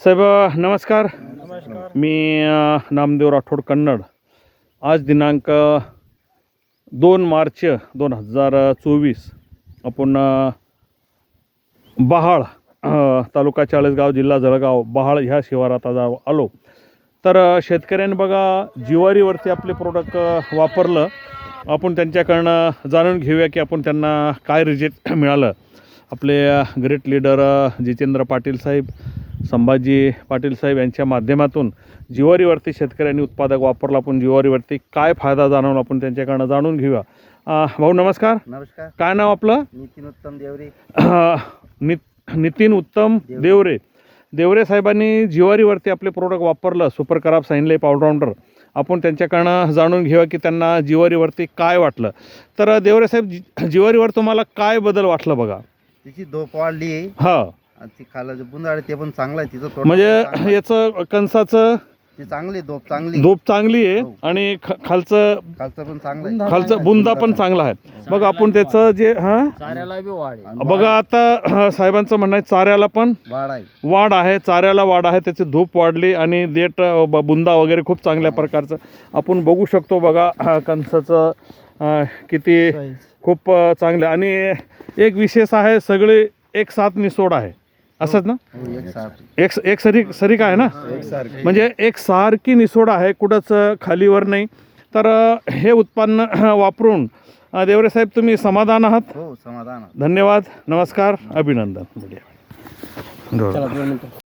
साहेब नमस्कार. मी नामदेव राठोड कन्नड. आज दिनांक दोन मार्च दोन हजार चोवीस. आपण बहाळ तालुका चाळीसगाव जिल्हा जळगाव बहाळ ह्या शिवारात आज आलो. तर शेतकऱ्यांनी बघा जिवारीवरती आपले प्रोडक्ट वापरलं. आपण त्यांच्याकडनं जाणून घेऊया की आपण त्यांना काय रिजेक्ट मिळालं. आपले ग्रेट लीडर जितेंद्र पाटील साहेब संभाजी पाटील साहेब यांच्या माध्यमातून जिवारीवरती शेतकऱ्यांनी उत्पादक वापरला आपण जिवारीवरती काय फायदा जाणवला आपण त्यांच्याकडनं जाणून घेऊया. भाऊ नमस्कार. नमस्कार. काय नाव आपलं? नितीन उत्तम देवरे. नि नितीन उत्तम देवरे. देवरे साहेबांनी जिवारीवरती आपले प्रोडक्ट वापरलं सुपर कराब साईनले पावडर आपण त्यांच्याकडनं जाणून घेऊया की त्यांना जिवारीवरती काय वाटलं. तर देवरे साहेब जिवारीवर तुम्हाला काय बदल वाटलं बघा? तिची धोप वाढली. हा. आणि ती खाला ते पण चांगलं आहे. तिचं थोडं म्हणजे. याचं कणसाचं ती चांगली आहे, धोप चांगली आहे. धूप चांगली आहे हो. आणि ख खालचं खालचं पण चांगलं आहे. खालचं बुंदा पण चांगला आहे. बघ आपण त्याचं जे हां? चाऱ्याला बी वाढ आहे. आणि बघा आता साहेबांचं म्हणणं आहे चाऱ्याला पण वाढ आहे. वाढ आहे चाऱ्याला वाढ आहे त्याची धूप वाढली आणि देठ अ, ब- बुंदा वगैरे खूप चांगल्या प्रकारचं. आपण बघू शकतो बघा अ, कणसाचं अ, किती खूप अ, चांगलं आणि एक विशेष आहे सगळे एक साथ निसोड आहे. असंच ना? हो, एक. एक सरी सरीक आहे ना? म्हणजे एक सारखी निसोड आहे कुठंच खालीवर नाही. तर हे उत्पन्न वापरून देवरे साहेब तुम्ही समाधान आहात? हो समाधान. धन्यवाद नमस्कार अभिनंदन.